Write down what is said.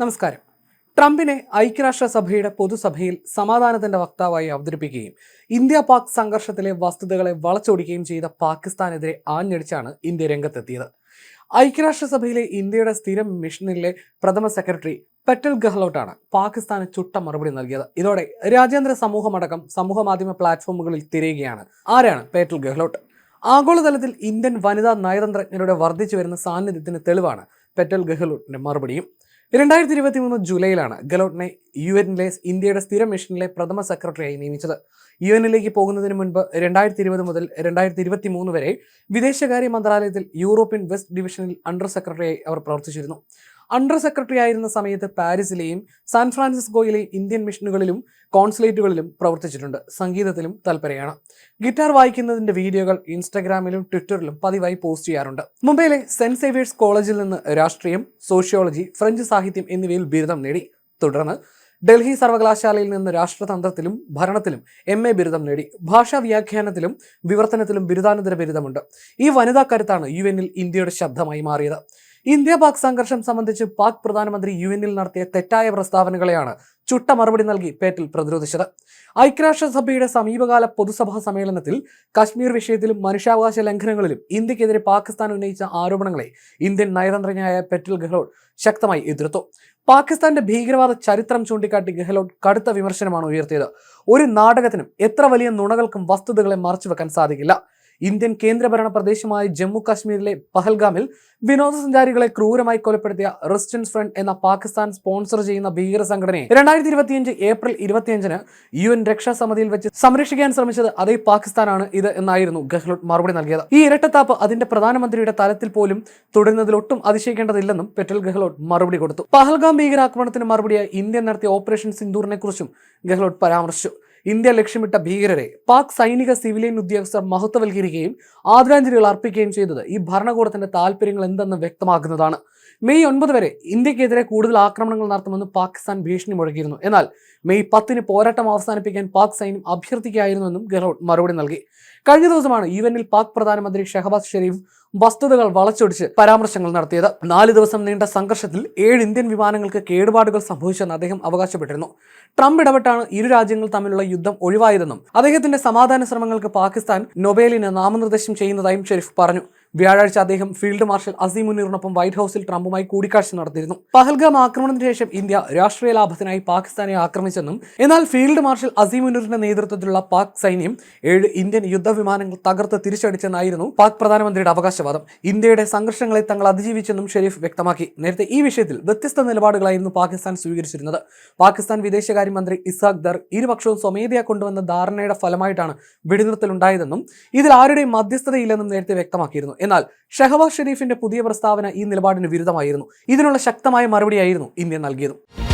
നമസ്കാരം. ട്രംപിനെ ഐക്യരാഷ്ട്രസഭയുടെ പൊതുസഭയിൽ സമാധാനത്തിന്റെ വക്താവായി അവതരിപ്പിക്കുകയും ഇന്ത്യ പാക് സംഘർഷത്തിലെ വസ്തുതകളെ വളച്ചൊടിക്കുകയും ചെയ്ത പാകിസ്ഥാനെതിരെ ആഞ്ഞടിച്ചാണ് ഇന്ത്യ രംഗത്തെത്തിയത്. ഐക്യരാഷ്ട്രസഭയിലെ ഇന്ത്യയുടെ സ്ഥിരം മിഷനിലെ പ്രഥമ സെക്രട്ടറി പെറ്റൽ ഗെഹ്ലോട്ടാണ് പാകിസ്ഥാന് ചുട്ട മറുപടി നൽകിയത്. ഇതോടെ രാജ്യാന്തര സമൂഹമടക്കം സമൂഹ മാധ്യമ പ്ലാറ്റ്ഫോമുകളിൽ തിരയുകയാണ്. ആരാണ് പേറ്റൽ ഗെഹ്ലോട്ട്? ആഗോളതലത്തിൽ ഇന്ത്യൻ വനിതാ നയതന്ത്രജ്ഞരുടെ വർദ്ധിച്ചു വരുന്ന സാന്നിധ്യത്തിന് തെളിവാണ് പെറ്റൽ ഗെഹ്ലോട്ടിന്റെ മറുപടിയും. രണ്ടായിരത്തി ഇരുപത്തി മൂന്ന് ജൂലൈയിലാണ് ഗലോട്ടിനെ യു എന്നിലെ ഇന്ത്യയുടെ സ്ഥിരം മിഷനിലെ പ്രഥമ സെക്രട്ടറിയായി നിയമിച്ചത്. യു എന്നിലേക്ക് പോകുന്നതിന് മുൻപ് രണ്ടായിരത്തി ഇരുപത് മുതൽ രണ്ടായിരത്തി ഇരുപത്തി മൂന്ന് വരെ വിദേശകാര്യ മന്ത്രാലയത്തിൽ യൂറോപ്യൻ വെസ്റ്റ് ഡിവിഷനിൽ അണ്ടർ സെക്രട്ടറിയായി അവർ പ്രവർത്തിച്ചിരുന്നു. അണ്ടർ സെക്രട്ടറി ആയിരുന്ന സമയത്ത് പാരീസിലെയും സാൻ ഫ്രാൻസിസ്കോയിലെയും ഇന്ത്യൻ മിഷനുകളിലും കോൺസുലേറ്റുകളിലും പ്രവർത്തിച്ചിട്ടുണ്ട്. സംഗീതത്തിലും തൽപരയാണ്. ഗിറ്റാർ വായിക്കുന്നതിന്റെ വീഡിയോകൾ ഇൻസ്റ്റാഗ്രാമിലും ട്വിറ്ററിലും പതിവായി പോസ്റ്റ് ചെയ്യാറുണ്ട്. മുംബൈയിലെ സെന്റ് സേവിയേഴ്സ് കോളേജിൽ നിന്ന് രാഷ്ട്രീയം സോഷ്യോളജി ഫ്രഞ്ച് സാഹിത്യം എന്നിവയിൽ ബിരുദം നേടി. തുടർന്ന് ഡൽഹി സർവകലാശാലയിൽ നിന്ന് രാഷ്ട്രതന്ത്രത്തിലും ഭരണത്തിലും എം എ ബിരുദം നേടി. ഭാഷാ വ്യാഖ്യാനത്തിലും വിവർത്തനത്തിലും ബിരുദാനന്തര ബിരുദമുണ്ട്. ഈ വനിതാ കരുത്താണ് യു എന്നിൽ ഇന്ത്യയുടെ ശബ്ദമായി മാറിയത്. ഇന്ത്യ പാക് സംഘർഷം സംബന്ധിച്ച് പാക് പ്രധാനമന്ത്രി യു എന്നിൽ നടത്തിയ തെറ്റായ പ്രസ്താവനകളെയാണ് ചുട്ട മറുപടി നൽകി പേറ്റിൽ പ്രതിരോധിച്ചത്. ഐക്യരാഷ്ട്രസഭയുടെ സമീപകാല പൊതുസഭാ സമ്മേളനത്തിൽ കശ്മീർ വിഷയത്തിലും മനുഷ്യാവകാശ ലംഘനങ്ങളിലും ഇന്ത്യക്കെതിരെ പാകിസ്ഥാൻ ഉന്നയിച്ച ആരോപണങ്ങളെ ഇന്ത്യൻ നയതന്ത്രജ്ഞയായ പെറ്റിൽ ഗെഹ്ലോട്ട് ശക്തമായി എതിർത്തു. പാകിസ്ഥാന്റെ ഭീകരവാദ ചരിത്രം ചൂണ്ടിക്കാട്ടി ഗെഹ്ലോട്ട് കടുത്ത വിമർശനമാണ് ഉയർത്തിയത്. ഒരു നാടകത്തിനും എത്ര വലിയ നുണകൾക്കും വസ്തുതകളെ മറച്ചുവെക്കാൻ സാധിക്കില്ല. ഇന്ത്യൻ കേന്ദ്രഭരണ പ്രദേശമായ ജമ്മു കാശ്മീരിലെ പഹൽഗാമിൽ വിനോദസഞ്ചാരികളെ ക്രൂരമായി കൊലപ്പെടുത്തിയ റെസിസ്റ്റൻസ് ഫ്രണ്ട് എന്ന പാകിസ്ഥാൻ സ്പോൺസർ ചെയ്യുന്ന ഭീകര സംഘടനയെ രണ്ടായിരത്തി ഇരുപത്തിയഞ്ച് ഏപ്രിൽ ഇരുപത്തിയഞ്ചിന് യു എൻ രക്ഷാസമിതിയിൽ വെച്ച് സംരക്ഷിക്കാൻ ശ്രമിച്ചത് അതേ പാകിസ്ഥാനാണ് ഇത് എന്നായിരുന്നു ഗെഹ്ലോട്ട് മറുപടി നൽകിയത്. ഈ ഇരട്ടത്താപ്പ് അതിന്റെ പ്രധാനമന്ത്രിയുടെ തലത്തിൽ പോലും തുടരുന്നതിൽ ഒട്ടും അതിശയിക്കേണ്ടതില്ലെന്നും പെറ്റൽ ഗെഹ്ലോട്ട് മറുപടി കൊടുത്തു. പഹൽഗാം ഭീകരാക്രമണത്തിന് മറുപടിയായി ഇന്ത്യ നടത്തിയ ഓപ്പറേഷൻ സിന്ദൂറിനെ കുറിച്ചും ഗെഹ്ലോട്ട് പരാമർശിച്ചു. ഇന്ത്യ ലക്ഷ്യമിട്ട ഭീകരരെ പാക് സൈനിക സിവിലിയൻ ഉദ്യോഗസ്ഥർ മഹത്വവൽക്കരിക്കുകയും ആദരാഞ്ജലികൾ അർപ്പിക്കുകയും ചെയ്തത് ഈ ഭരണകൂടത്തിന്റെ താല്പര്യങ്ങൾ എന്തെന്ന് വ്യക്തമാക്കുന്നതാണ്. മെയ് ഒൻപത് വരെ ഇന്ത്യക്കെതിരെ കൂടുതൽ ആക്രമണങ്ങൾ നടത്തുമെന്ന് പാകിസ്ഥാൻ ഭീഷണി മുഴക്കിയിരുന്നു. എന്നാൽ മെയ് പത്തിന് പോരാട്ടം അവസാനിപ്പിക്കാൻ പാക് സൈന്യം അഭ്യർത്ഥിക്കുകയായിരുന്നുവെന്നും ഗെഹ്ലോട്ട് മറുപടി നൽകി. കഴിഞ്ഞ ദിവസമാണ് യുവനിൽ പാക് പ്രധാനമന്ത്രി ഷഹബാസ് ഷെരീഫ് വസ്തുതകൾ വളച്ചൊടിച്ച് പരാമർശങ്ങൾ നടത്തിയത്. നാല് ദിവസം നീണ്ട സംഘർഷത്തിൽ ഏഴ് ഇന്ത്യൻ വിമാനങ്ങൾക്ക് കേടുപാടുകൾ സംഭവിച്ചെന്ന് അദ്ദേഹം അവകാശപ്പെട്ടിരുന്നു. ട്രംപ് ഇടപെട്ടാണ് ഇരു രാജ്യങ്ങൾ തമ്മിലുള്ള യുദ്ധം ഒഴിവായതെന്നും അദ്ദേഹത്തിന്റെ സമാധാന ശ്രമങ്ങൾക്ക് പാകിസ്ഥാൻ നൊബേലിന് നാമനിർദ്ദേശം ചെയ്യുന്നതായും ഷെരീഫ് പറഞ്ഞു. വ്യാഴാഴ്ച അദ്ദേഹം ഫീൽഡ് മാർഷൽ അസീം മുനീറിനൊപ്പം വൈറ്റ് ഹൗസിൽ ട്രംപുമായി കൂടിക്കാഴ്ച നടത്തിയിരുന്നു. പഹൽഗാം ആക്രമണത്തിന് ശേഷം ഇന്ത്യ രാഷ്ട്രീയ ലാഭത്തിനായി പാകിസ്ഥാനെ ആക്രമിച്ചെന്നും എന്നാൽ ഫീൽഡ് മാർഷൽ അസീം മുനീറിന്റെ നേതൃത്വത്തിലുള്ള പാക് സൈന്യം ഏഴ് ഇന്ത്യൻ യുദ്ധവിമാനങ്ങൾ തകർത്ത് തിരിച്ചടിച്ചെന്നായിരുന്നു പാക് പ്രധാനമന്ത്രിയുടെ അവകാശവാദം. ഇന്ത്യയുടെ സംഘർഷങ്ങളെ തങ്ങൾ അതിജീവിച്ചെന്നും ഷെരീഫ് വ്യക്തമാക്കി. നേരത്തെ ഈ വിഷയത്തിൽ വ്യത്യസ്ത നിലപാടുകളായിരുന്നു പാകിസ്ഥാൻ സ്വീകരിച്ചിരുന്നത്. പാകിസ്ഥാൻ വിദേശകാര്യമന്ത്രി ഇസാഖ് ദർ ഇരുപക്ഷവും സ്വമേധയാ കൊണ്ടുവന്ന ധാരണയുടെ ഫലമായിട്ടാണ് വെടിനിർത്തലുണ്ടായതെന്നും ഇതിൽ ആരുടെയും മധ്യസ്ഥതയില്ലെന്നും നേരത്തെ വ്യക്തമാക്കിയിരുന്നു. എന്നാൽ ഷഹബാസ് ഷെരീഫിന്റെ പുതിയ പ്രസ്താവന ഈ നിലപാടിന് വിരുദ്ധമായിരുന്നു. ഇതിനുള്ള ശക്തമായ മറുപടിയായിരുന്നു ഇന്ത്യ നൽകിയത്.